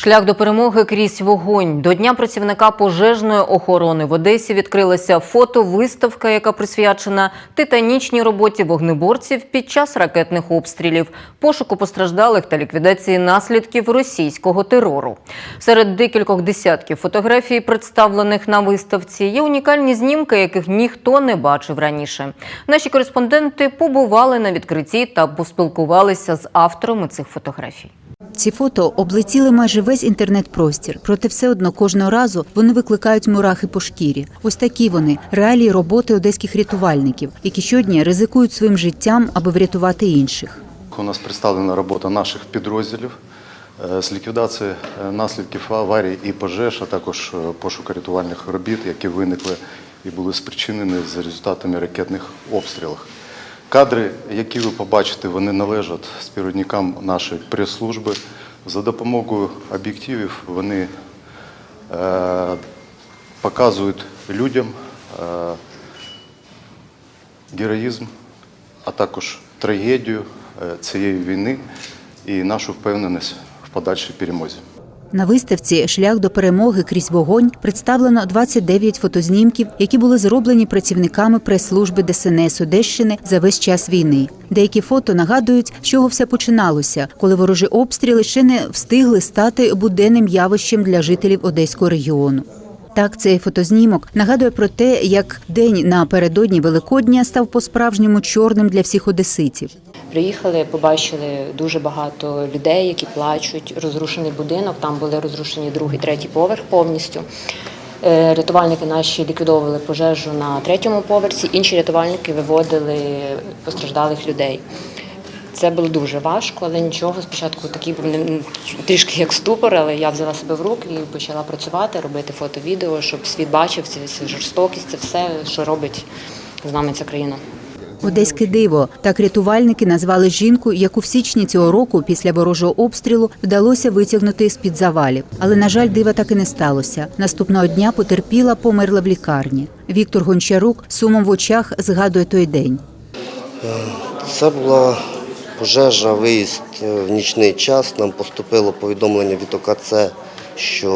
Шлях до перемоги крізь вогонь. До Дня працівника пожежної охорони в Одесі відкрилася фотовиставка, яка присвячена титанічній роботі вогнеборців під час ракетних обстрілів, пошуку постраждалих та ліквідації наслідків російського терору. Серед декількох десятків фотографій, представлених на виставці, є унікальні знімки, яких ніхто не бачив раніше. Наші кореспонденти побували на відкритті та поспілкувалися з авторами цих фотографій. Ці фото облетіли майже весь інтернет-простір, проте все одно кожного разу вони викликають мурахи по шкірі. Ось такі вони реалії роботи одеських рятувальників, які щодня ризикують своїм життям, аби врятувати інших. У нас представлена робота наших підрозділів е, з ліквідації е, наслідків аварій і пожеж, а також е, пошуку рятувальних робіт, які виникли і були спричинені за результатами ракетних обстрілів. Кадри, які ви побачите, вони належать співробітникам нашої прес-служби. За допомогою об'єктивів вони е, показують людям е, героїзм, а також трагедію е, цієї війни і нашу впевненість в подальшій перемозі. На виставці Шлях до перемоги крізь вогонь представлено 29 фотознімків, які були зроблені працівниками прес-служби ДСНС Одещини за весь час війни. Деякі фото нагадують, з чого все починалося, коли ворожі обстріли ще не встигли стати буденним явищем для жителів одеського регіону. Так, цей фотознімок нагадує про те, як день напередодні Великодня став по-справжньому чорним для всіх одеситів. Приїхали, побачили дуже багато людей, які плачуть. Розрушений будинок. Там були розрушені другий, третій поверх повністю. Е, Рятувальники наші ліквідовували пожежу на третьому поверсі. Інші рятувальники виводили постраждалих людей. Це було дуже важко, але нічого. Спочатку такий був трішки як ступор, але я взяла себе в руки і почала працювати, робити фото-відео, щоб світ бачив цю жорстокість, це все, що робить з нами ця країна. Одеське диво так рятувальники назвали жінку, яку в січні цього року після ворожого обстрілу вдалося витягнути з під завалів. Але на жаль, дива так і не сталося. Наступного дня потерпіла, померла в лікарні. Віктор Гончарук сумом в очах згадує той день. Це була пожежа, виїзд е, в нічний час. Нам поступило повідомлення від ОКЦ, що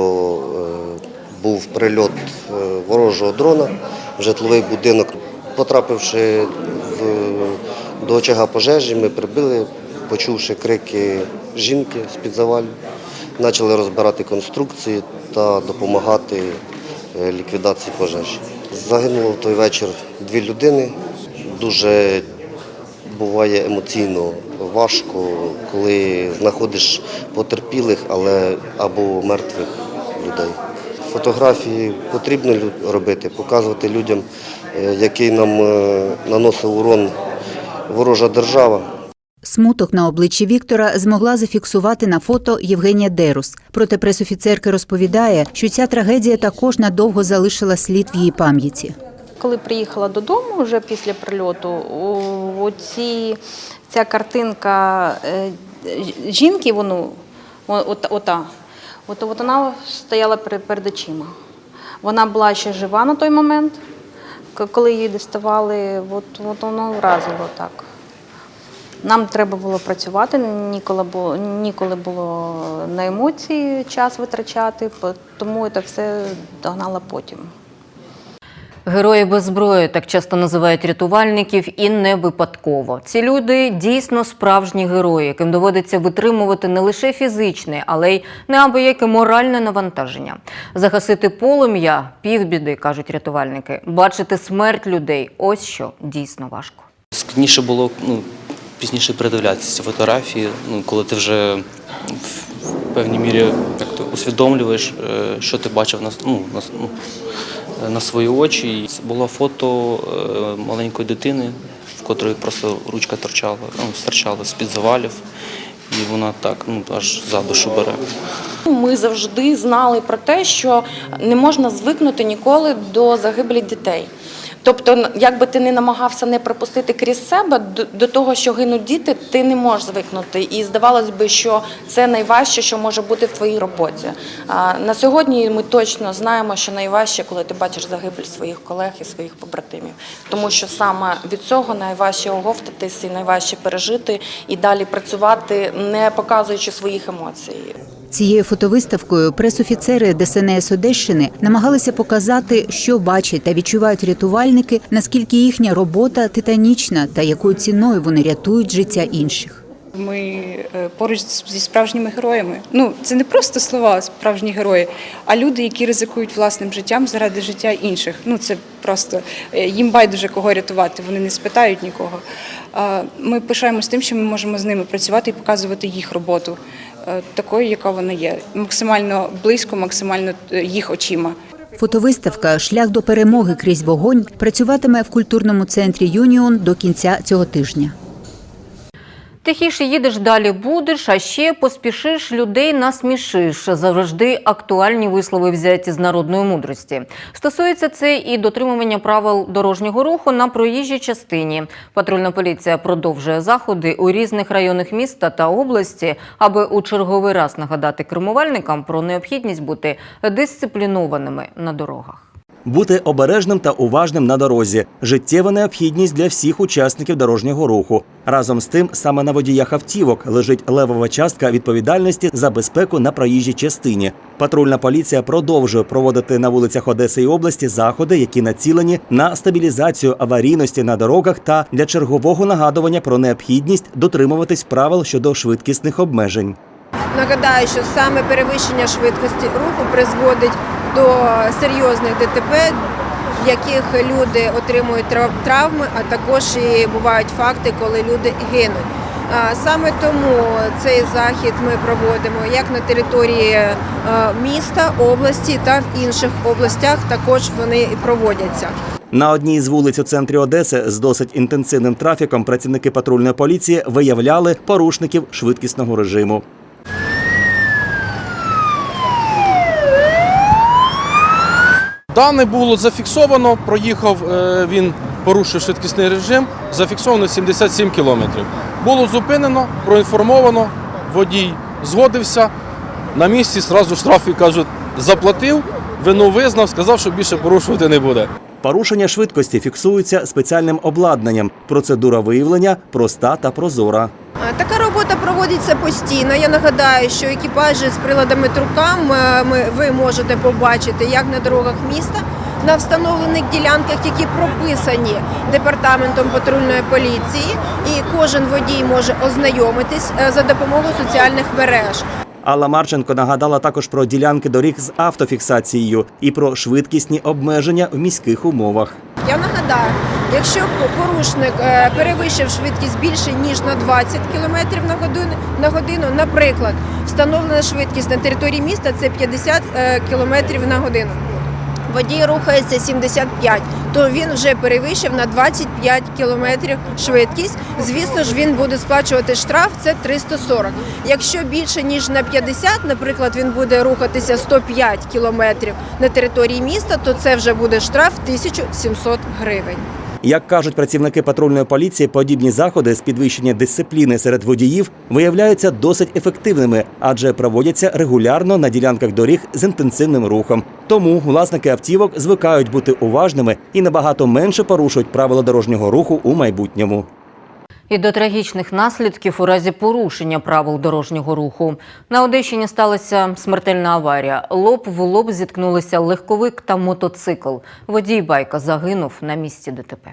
е, був прильот е, ворожого дрона в житловий будинок. Потрапивши в, до очага пожежі, ми прибили, почувши крики жінки з-під завалів, почали розбирати конструкції та допомагати е, ліквідації пожежі. Загинуло в той вечір дві людини. Дуже буває емоційно важко, коли знаходиш потерпілих, але або мертвих людей. Фотографії потрібно лю- робити, показувати людям, е, який нам е, наносив урон ворожа держава. Смуток на обличчі Віктора змогла зафіксувати на фото Євгенія Дерус. Проте пресофіцерка розповідає, що ця трагедія також надовго залишила слід в її пам'яті. Коли приїхала додому вже після прильоту, оці, ця картинка е, жінки, воно, ота, от, от вона стояла перед, очима. Вона була ще жива на той момент, коли її доставали, от, от воно вразило так. Нам треба було працювати, ніколи було, ніколи було на емоції час витрачати, тому це все догнала потім. Герої без зброї так часто називають рятувальників, і не випадково. Ці люди дійсно справжні герої, яким доводиться витримувати не лише фізичне, але й неабияке моральне навантаження. Загасити полум'я півбіди, кажуть рятувальники. Бачити смерть людей ось що дійсно важко. Складніше було ну, пізніше передивлятися ці фотографії, ну, коли ти вже в певній мірі як то, усвідомлюєш, е, що ти бачив на, ну, на, ну, на свої очі. Це було фото е, маленької дитини, в котрої просто ручка торчала, ну, стирчала з-під завалів. і вона так ну, аж за душу бере. Ми завжди знали про те, що не можна звикнути ніколи до загибелі дітей. Тобто, як би ти не намагався не пропустити крізь себе до, до того, що гинуть діти, ти не можеш звикнути. І здавалось би, що це найважче, що може бути в твоїй роботі. А на сьогодні ми точно знаємо, що найважче, коли ти бачиш загибель своїх колег і своїх побратимів, тому що саме від цього найважче оговтатись і найважче пережити і далі працювати, не показуючи своїх емоцій. Цією фотовиставкою пресофіцери ДСНС Одещини намагалися показати, що бачать та відчувають рятувальники, наскільки їхня робота титанічна та якою ціною вони рятують життя інших. Ми е, поруч зі справжніми героями. Ну це не просто слова справжні герої, а люди, які ризикують власним життям заради життя інших. Ну це просто е, їм байдуже кого рятувати. Вони не спитають нікого. Ми пишаємось тим, що ми можемо з ними працювати і показувати їх роботу такою, яка вона є, максимально близько, максимально е, їх очима. Фотовиставка Шлях до перемоги крізь вогонь працюватиме в культурному центрі Юніон до кінця цього тижня. Тихіше їдеш, далі будеш, а ще поспішиш, людей насмішиш. Завжди актуальні вислови взяті з народної мудрості. Стосується це і дотримування правил дорожнього руху на проїжджій частині. Патрульна поліція продовжує заходи у різних районах міста та області, аби у черговий раз нагадати кермувальникам про необхідність бути дисциплінованими на дорогах. Бути обережним та уважним на дорозі життєва необхідність для всіх учасників дорожнього руху. Разом з тим, саме на водіях автівок лежить левова частка відповідальності за безпеку на проїжджій частині. Патрульна поліція продовжує проводити на вулицях Одеси і області заходи, які націлені на стабілізацію аварійності на дорогах та для чергового нагадування про необхідність дотримуватись правил щодо швидкісних обмежень. Нагадаю, що саме перевищення швидкості руху призводить до серйозних ДТП, в яких люди отримують трав- травми, а також і бувають факти, коли люди гинуть. Саме тому цей захід ми проводимо як на території е, міста, області та в інших областях також вони проводяться. На одній з вулиць у центрі Одеси з досить інтенсивним трафіком працівники патрульної поліції виявляли порушників швидкісного режиму. Дане було зафіксовано, проїхав е, він, порушив швидкісний режим, зафіксовано 77 кілометрів. Було зупинено, проінформовано, водій згодився. На місці зразу штрафи кажуть, заплатив, вину визнав, сказав, що більше порушувати не буде. Порушення швидкості фіксуються спеціальним обладнанням. Процедура виявлення проста та прозора. Така робота проводиться постійно. Я нагадаю, що екіпажі з приладами трукам е, ви можете побачити як на дорогах міста, на встановлених ділянках, які прописані департаментом патрульної поліції, і кожен водій може ознайомитись е, за допомогою соціальних мереж. Алла Марченко нагадала також про ділянки доріг з автофіксацією і про швидкісні обмеження в міських умовах. Я нагадаю, якщо порушник е, перевищив швидкість більше ніж на 20 км на годину, на годину, наприклад, встановлена швидкість на території міста це 50 км на годину. Водій рухається 75, то він вже перевищив на 25 км швидкість. Звісно ж, він буде сплачувати штраф, це 340. Якщо більше ніж на 50, наприклад, він буде рухатися 105 км на території міста, то це вже буде штраф 1700 гривень. Як кажуть працівники патрульної поліції, подібні заходи з підвищення дисципліни серед водіїв виявляються досить ефективними, адже проводяться регулярно на ділянках доріг з інтенсивним рухом. Тому власники автівок звикають бути уважними і набагато менше порушують правила дорожнього руху у майбутньому. І до трагічних наслідків у разі порушення правил дорожнього руху. На Одещині сталася смертельна аварія. Лоб в лоб зіткнулися легковик та мотоцикл. Водій байка загинув на місці ДТП.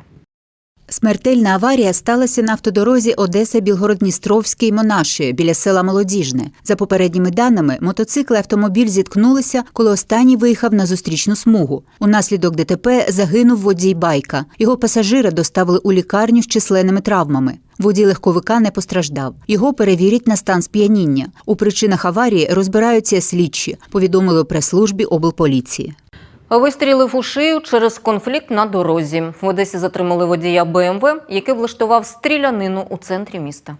Смертельна аварія сталася на автодорозі Одеса-Білгород-Дністровський Монаші біля села Молодіжне. За попередніми даними, мотоцикл і автомобіль зіткнулися, коли останній виїхав на зустрічну смугу. Унаслідок ДТП загинув водій байка. Його пасажира доставили у лікарню з численними травмами. Водій легковика не постраждав. Його перевірять на стан сп'яніння. У причинах аварії розбираються слідчі, повідомили у прес-службі облполіції. Вистрілив у шию через конфлікт на дорозі. В Одесі затримали водія БМВ, який влаштував стрілянину у центрі міста.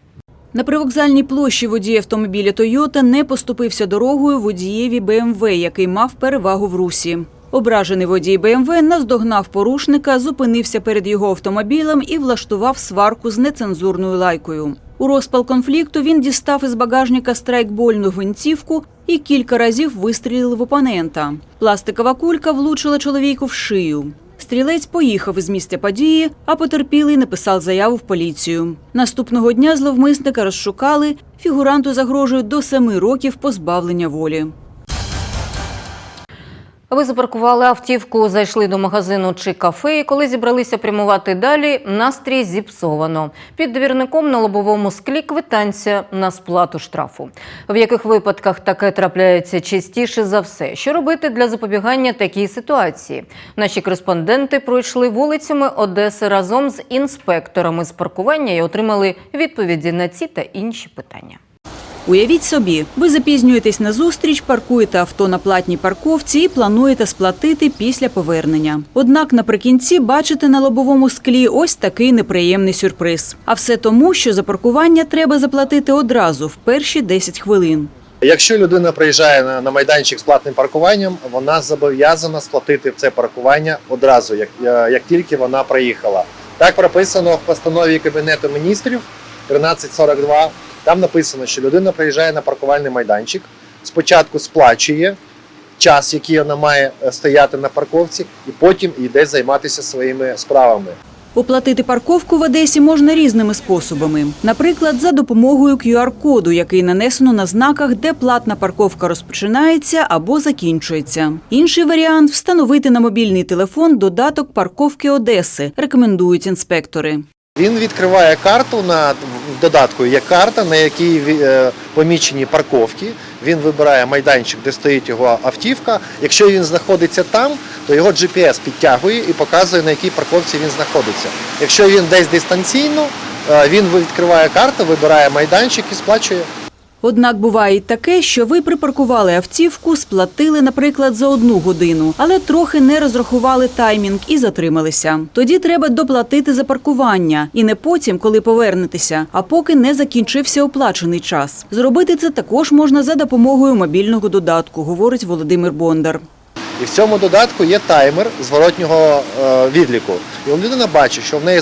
На привокзальній площі водій автомобіля Тойота не поступився дорогою водієві БМВ, який мав перевагу в русі. Ображений водій БМВ наздогнав порушника, зупинився перед його автомобілем і влаштував сварку з нецензурною лайкою. У розпал конфлікту він дістав із багажника страйкбольну гвинтівку і кілька разів вистрілив в опонента. Пластикова кулька влучила чоловіку в шию. Стрілець поїхав із місця події, а потерпілий написав заяву в поліцію. Наступного дня зловмисника розшукали. Фігуранту загрожує до семи років позбавлення волі. Ви запаркували автівку, зайшли до магазину чи кафе, і коли зібралися прямувати далі, настрій зіпсовано. Під двірником на лобовому склі квитанція на сплату штрафу. В яких випадках таке трапляється частіше за все? Що робити для запобігання такій ситуації? Наші кореспонденти пройшли вулицями Одеси разом з інспекторами з паркування і отримали відповіді на ці та інші питання. Уявіть собі, ви запізнюєтесь на зустріч, паркуєте авто на платній парковці і плануєте сплатити після повернення. Однак наприкінці бачите на лобовому склі ось такий неприємний сюрприз. А все тому, що за паркування треба заплатити одразу в перші 10 хвилин. Якщо людина приїжджає на, майданчик з платним паркуванням, вона зобов'язана сплатити це паркування одразу, як, е, як тільки вона приїхала. Так прописано в постанові Кабінету міністрів 1342. Там написано, що людина приїжджає на паркувальний майданчик, спочатку сплачує час, який вона має е, стояти на парковці, і потім йде займатися своїми справами. Оплатити парковку в Одесі можна різними способами. Наприклад, за допомогою QR-коду, який нанесено на знаках, де платна парковка розпочинається або закінчується. Інший варіант встановити на мобільний телефон додаток парковки Одеси, рекомендують інспектори. Він відкриває карту на додатку. Є карта, на якій е, помічені парковки. Він вибирає майданчик, де стоїть його автівка. Якщо він знаходиться там, то його GPS підтягує і показує, на якій парковці він знаходиться. Якщо він десь дистанційно, е, він відкриває карту, вибирає майданчик і сплачує. Однак буває й таке, що ви припаркували автівку, сплатили, наприклад, за одну годину, але трохи не розрахували таймінг і затрималися. Тоді треба доплатити за паркування і не потім, коли повернетеся, а поки не закінчився оплачений час. Зробити це також можна за допомогою мобільного додатку, говорить Володимир Бондар. І в цьому додатку є таймер зворотнього е, відліку. І людина бачить, що в неї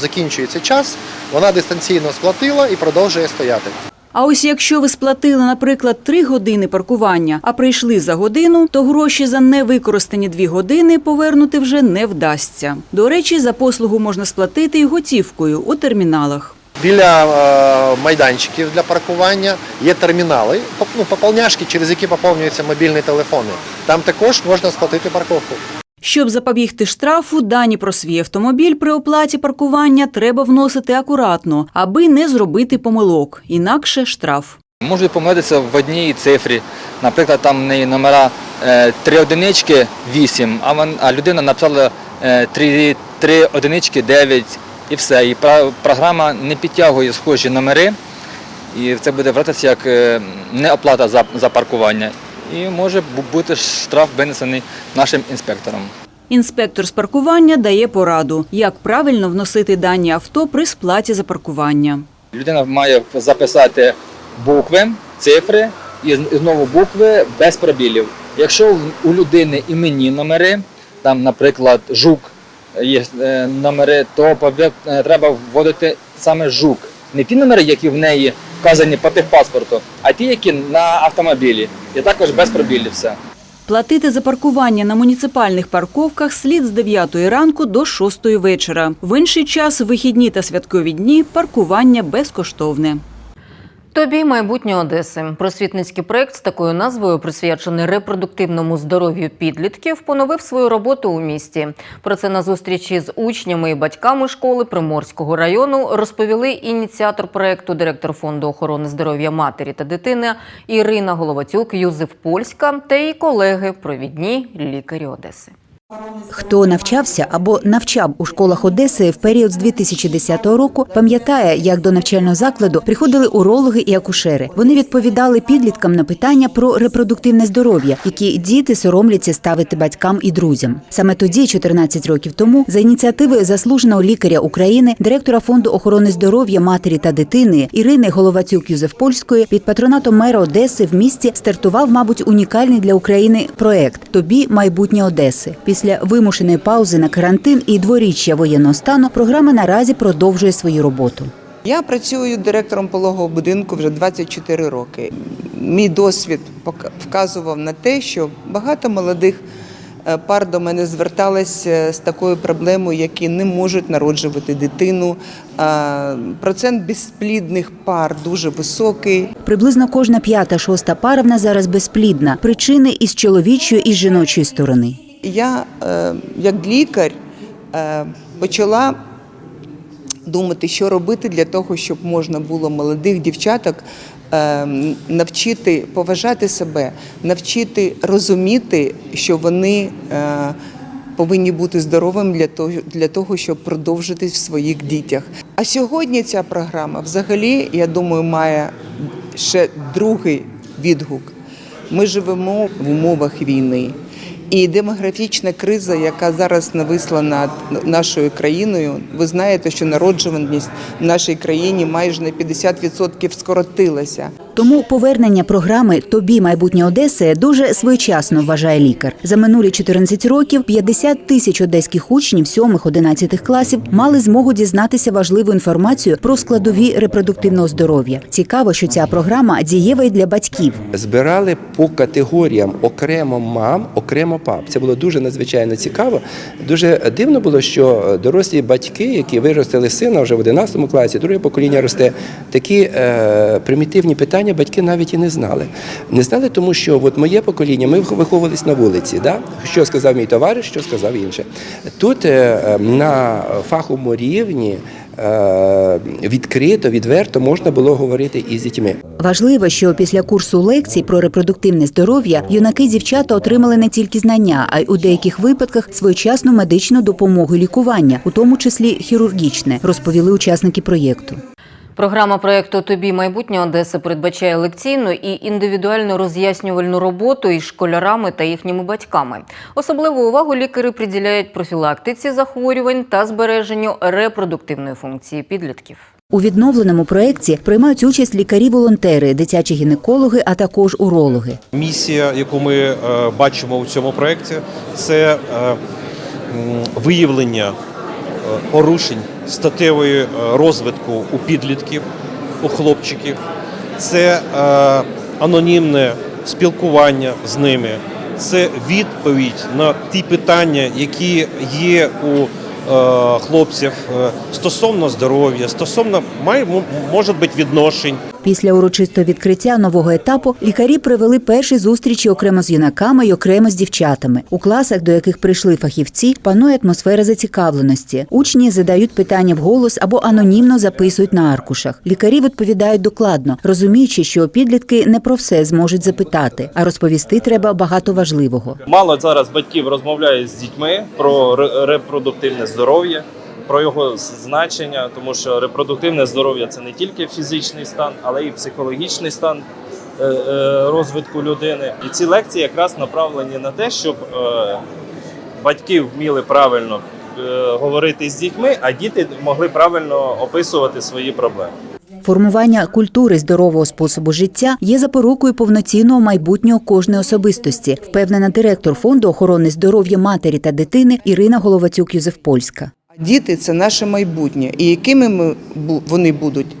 закінчується час, вона дистанційно сплатила і продовжує стояти. А ось якщо ви сплатили, наприклад, 3 години паркування, а прийшли за годину, то гроші за невикористані 2 години повернути вже не вдасться. До речі, за послугу можна сплатити і готівкою у терміналах. Біля е, майданчиків для паркування є термінали, ну, поповняшки, через які поповнюються мобільні телефони. Там також можна сплатити парковку. Щоб запобігти штрафу, дані про свій автомобіль при оплаті паркування треба вносити акуратно, аби не зробити помилок. Інакше штраф. Можуть помилитися в одній цифрі. Наприклад, там в неї номера е, три одинички 8, а, вон, людина написала е, три, три одинички 9 і все. І пра- програма не підтягує схожі номери, і це буде вважатися як е, неоплата за, за паркування. І може бути штраф винесений нашим інспектором. Інспектор з паркування дає пораду, як правильно вносити дані авто при сплаті за паркування. Людина має записати букви, цифри і знову букви без пробілів. Якщо у людини іменні номери, там, наприклад, жук є е, номери, то е, треба вводити саме жук. Не ті номери, які в неї вказані по техпаспорту, а ті, які на автомобілі. І також без пробілів все. Платити за паркування на муніципальних парковках слід з 9 ранку до 6 вечора. В інший час, вихідні та святкові дні, паркування безкоштовне. Тобі майбутнє Одеси. Просвітницький проект з такою назвою, присвячений репродуктивному здоров'ю підлітків, поновив свою роботу у місті. Про це на зустрічі з учнями і батьками школи Приморського району розповіли ініціатор проекту, директор фонду охорони здоров'я матері та дитини Ірина Головатюк, Юзеф Польська та її колеги, провідні лікарі Одеси. Хто навчався або навчав у школах Одеси в період з 2010 року, пам'ятає, як до навчального закладу приходили урологи і акушери. Вони відповідали підліткам на питання про репродуктивне здоров'я, які діти соромляться ставити батькам і друзям. Саме тоді, 14 років тому, за ініціативи заслуженого лікаря України, директора фонду охорони здоров'я матері та дитини Ірини Головацюк Юзефпольської під патронатом мера Одеси в місті стартував, мабуть, унікальний для України проект Тобі майбутнє Одеси. Після вимушеної паузи на карантин і дворіччя воєнного стану програма наразі продовжує свою роботу. Я працюю директором пологового будинку вже 24 роки. Мій досвід вказував на те, що багато молодих е, пар до мене зверталися з такою проблемою, які не можуть народжувати дитину. Процент безплідних пар дуже високий. Приблизно кожна п'ята-шоста пара в нас зараз безплідна. Причини із чоловічої і з жіночої сторони. Я, е, як лікар, е, почала думати, що робити для того, щоб можна було молодих дівчаток е, навчити поважати себе, навчити розуміти, що вони повинні бути здоровими для того, для того, щоб продовжити в своїх дітях. А сьогодні ця програма взагалі, я думаю, має ще другий відгук. Ми живемо в умовах війни. І демографічна криза, яка зараз нависла над нашою країною, ви знаєте, що народжуваність в нашій країні майже на 50% скоротилася. Тому повернення програми Тобі майбутнє Одеси дуже своєчасно вважає лікар. За минулі 14 років 50 тисяч одеських учнів 7-11 класів мали змогу дізнатися важливу інформацію про складові репродуктивного здоров'я. Цікаво, що ця програма дієва й для батьків. збирали по категоріям окремо мам, окремо пап. Це було дуже надзвичайно цікаво. Дуже дивно було, що дорослі батьки, які виростили сина вже в 11 класі, друге покоління росте, такі е, примітивні питання батьки навіть і не знали. Не знали, тому що от моє покоління, ми виховувались на вулиці. Да? Що сказав мій товариш, що сказав інший. Тут е, на фаховому рівні. е, Відкрито, відверто можна було говорити і з дітьми. Важливо, що після курсу лекцій про репродуктивне здоров'я юнаки дівчата отримали не тільки знання, а й у деяких випадках своєчасну медичну допомогу лікування, у тому числі хірургічне, розповіли учасники проєкту. Програма проєкту Тобі майбутнє Одеси передбачає лекційну і індивідуальну роз'яснювальну роботу із школярами та їхніми батьками. Особливу увагу лікарі приділяють профілактиці захворювань та збереженню репродуктивної функції підлітків. У відновленому проєкті приймають участь лікарі-волонтери, дитячі гінекологи, а також урологи. Місія, яку ми е, бачимо у цьому проєкті, це е, виявлення порушень статевої е, розвитку у підлітків, у хлопчиків, це е, анонімне спілкування з ними, це відповідь на ті питання, які є у е, хлопців е, стосовно здоров'я, стосовно може бути відношень. Після урочистого відкриття нового етапу лікарі провели перші зустрічі окремо з юнаками і окремо з дівчатами. У класах, до яких прийшли фахівці, панує атмосфера зацікавленості. Учні задають питання вголос або анонімно записують на аркушах. Лікарі відповідають докладно, розуміючи, що підлітки не про все зможуть запитати, а розповісти треба багато важливого. Мало зараз батьків розмовляють з дітьми про репродуктивне здоров'я, про його значення, тому що репродуктивне здоров'я це не тільки фізичний стан, але й психологічний стан е, е, розвитку людини. І ці лекції якраз направлені на те, щоб е, батьки вміли правильно говорити з дітьми, а діти могли правильно описувати свої проблеми. Формування культури здорового способу життя є запорукою повноцінного майбутнього кожної особистості, впевнена директор фонду охорони здоров'я матері та дитини Ірина Головацюк Юзефпольська. Діти це наше майбутнє, і якими ми вони будуть,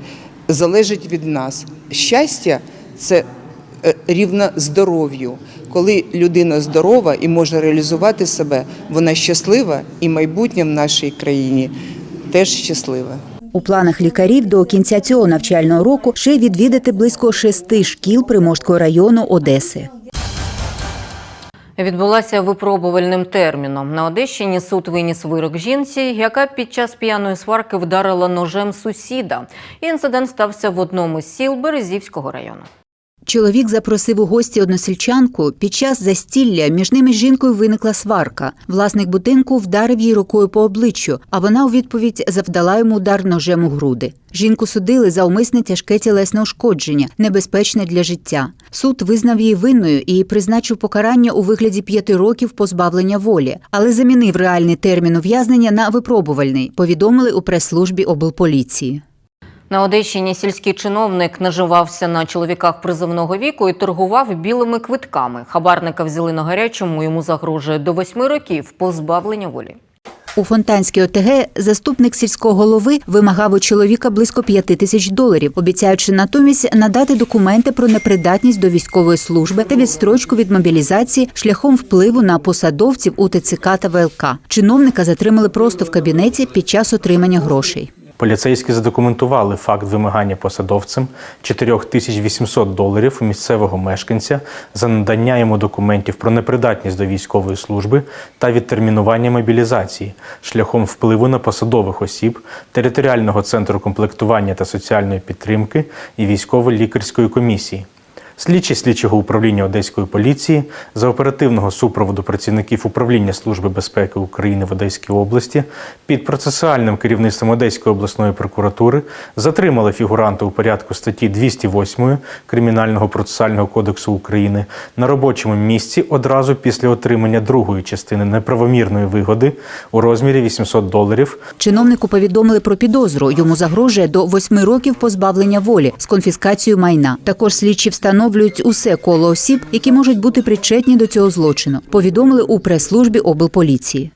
залежить від нас. Щастя це е, рівно здоров'ю. Коли людина здорова і може реалізувати себе, вона щаслива, і майбутнє в нашій країні теж щасливе. У планах лікарів до кінця цього навчального року ще відвідати близько шести шкіл Приморського району Одеси. Відбулася випробувальним терміном. На Одещині суд виніс вирок жінці, яка під час п'яної сварки вдарила ножем сусіда. Інцидент стався в одному з сіл Березівського району. Чоловік запросив у гості односельчанку. Під час застілля між ними з жінкою виникла сварка. Власник будинку вдарив її рукою по обличчю, а вона у відповідь завдала йому удар ножем у груди. Жінку судили за умисне тяжке тілесне ушкодження, небезпечне для життя. Суд визнав її винною і призначив покарання у вигляді п'яти років позбавлення волі, але замінив реальний термін ув'язнення на випробувальний. Повідомили у прес-службі облполіції. На Одещині сільський чиновник наживався на чоловіках призовного віку і торгував білими квитками. Хабарника взяли на гарячому. Йому загрожує до восьми років позбавлення волі. У Фонтанській ОТГ заступник сільського голови вимагав у чоловіка близько п'яти тисяч доларів, обіцяючи натомість надати документи про непридатність до військової служби та відстрочку від мобілізації шляхом впливу на посадовців у ТЦК та ВЛК. Чиновника затримали просто в кабінеті під час отримання грошей. Поліцейські задокументували факт вимагання посадовцем 4800 доларів у місцевого мешканця за надання йому документів про непридатність до військової служби та відтермінування мобілізації шляхом впливу на посадових осіб територіального центру комплектування та соціальної підтримки і військово-лікарської комісії. Слідчі слідчого управління Одеської поліції за оперативного супроводу працівників управління Служби безпеки України в Одеській області під процесуальним керівництвом Одеської обласної прокуратури затримали фігуранта у порядку статті 208 Кримінального процесуального кодексу України на робочому місці одразу після отримання другої частини неправомірної вигоди у розмірі 800 доларів Чиновнику повідомили про підозру. Йому загрожує до восьми років позбавлення волі з конфіскацією майна. Також слідчі встановлюють усе коло осіб, які можуть бути причетні до цього злочину. Повідомили у прес-службі облполіції.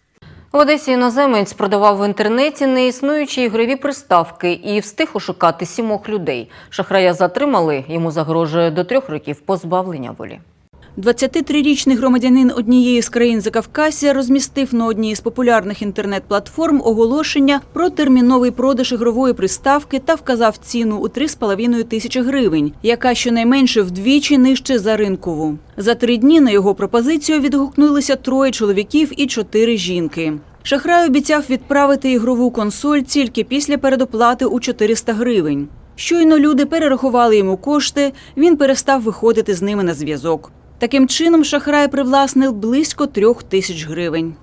В Одесі іноземець продавав в інтернеті неіснуючі ігрові приставки і встиг ошукати сімох людей. Шахрая затримали, йому загрожує до трьох років позбавлення волі. 23-річний громадянин однієї з країн Закавкасія розмістив на одній з популярних інтернет-платформ оголошення про терміновий продаж ігрової приставки та вказав ціну у 3,5 тисячі гривень, яка щонайменше вдвічі нижче за ринкову. За три дні на його пропозицію відгукнулися троє чоловіків і чотири жінки. Шахрай обіцяв відправити ігрову консоль тільки після передоплати у 400 гривень. Щойно люди перерахували йому кошти, він перестав виходити з ними на зв'язок. Таким чином, шахрай привласнив близько трьох тисяч гривень.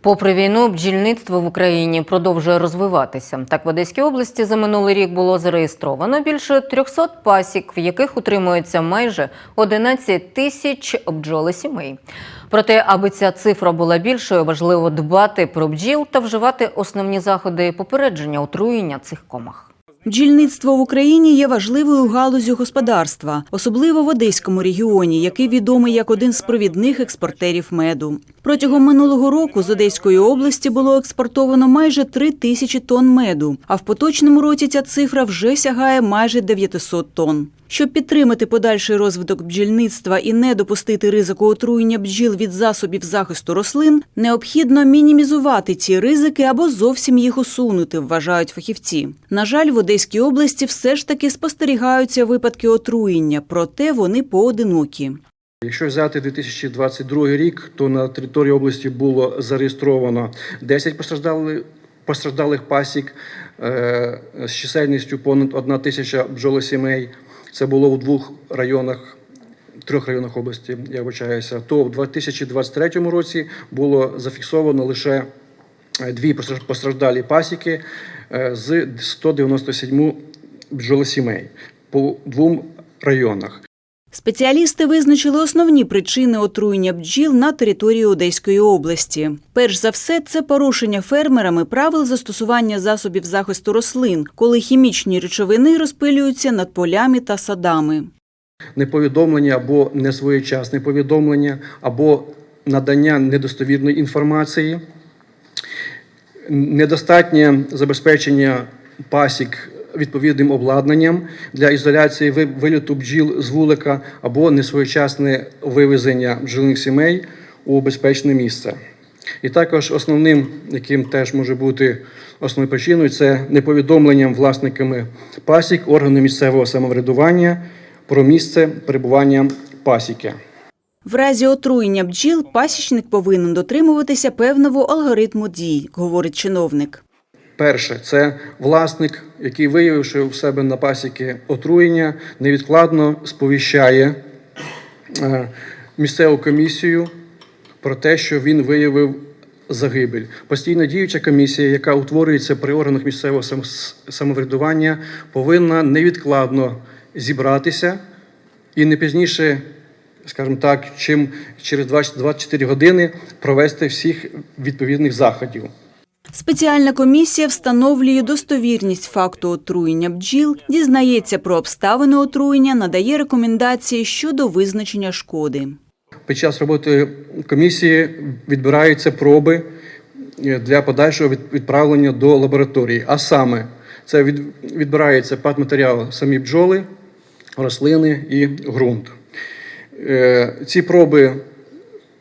Попри війну, бджільництво в Україні продовжує розвиватися. Так, в Одеській області за минулий рік було зареєстровано більше 300 пасік, в яких утримується майже 11 тисяч бджолосімей. Проте, аби ця цифра була більшою, важливо дбати про бджіл та вживати основні заходи попередження отруєння цих комах. Бджільництво в Україні є важливою галузю господарства, особливо в Одеському регіоні, який відомий як один з провідних експортерів меду. Протягом минулого року з Одеської області було експортовано майже 3 тисячі тонн меду, а в поточному році ця цифра вже сягає майже 900 тонн. Щоб підтримати подальший розвиток бджільництва і не допустити ризику отруєння бджіл від засобів захисту рослин, необхідно мінімізувати ці ризики або зовсім їх усунути, вважають фахівці. На жаль, в Одеській області все ж таки спостерігаються випадки отруєння, проте вони поодинокі. Якщо взяти 2022 рік, то на території області було зареєстровано 10 постраждалих, постраждалих пасік е, з чисельністю понад 1 тисяча бджолосімей. Це було у двох районах, трьох районах області, я вибачаюся. То в 2023 році було зафіксовано лише е, дві постражд- постраждалі пасіки е, з 197 бджолосімей по двом районах. Спеціалісти визначили основні причини отруєння бджіл на території Одеської області. Перш за все, це порушення фермерами правил застосування засобів захисту рослин, коли хімічні речовини розпилюються над полями та садами. неповідомлення або несвоєчасне повідомлення, або надання недостовірної інформації, недостатнє забезпечення пасік відповідним обладнанням для ізоляції ви- виліту бджіл з вулика або несвоєчасне вивезення бджолиних сімей у безпечне місце. І також основним, яким теж може бути основною причиною, це неповідомленням власниками пасік органу місцевого самоврядування про місце перебування пасіки. В разі отруєння бджіл пасічник повинен дотримуватися певного алгоритму дій, говорить чиновник. Перше, це власник, який виявивши у себе на пасіки отруєння, невідкладно сповіщає е, місцеву комісію про те, що він виявив загибель. Постійно діюча комісія, яка утворюється при органах місцевого самоврядування, повинна невідкладно зібратися і не пізніше, скажімо так, чим через 20 24 години провести всіх відповідних заходів. Спеціальна комісія встановлює достовірність факту отруєння бджіл, дізнається про обставини отруєння, надає рекомендації щодо визначення шкоди. Під час роботи комісії відбираються проби е, для подальшого відправлення до лабораторії. А саме, це від- відбирається патматеріал самі бджоли, рослини і ґрунт. Е, Ці проби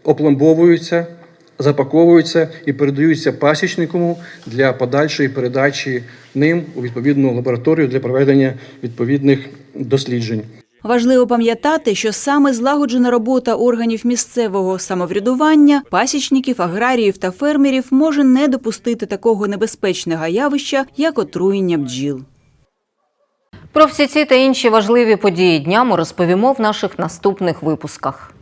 опломбовуються, запаковуються і передаються пасічнику для подальшої передачі ним у відповідну лабораторію для проведення відповідних досліджень. Важливо пам'ятати, що саме злагоджена робота органів місцевого самоврядування, пасічників, аграріїв та фермерів може не допустити такого небезпечного явища, як отруєння бджіл. Про всі ці та інші важливі події дня ми розповімо в наших наступних випусках.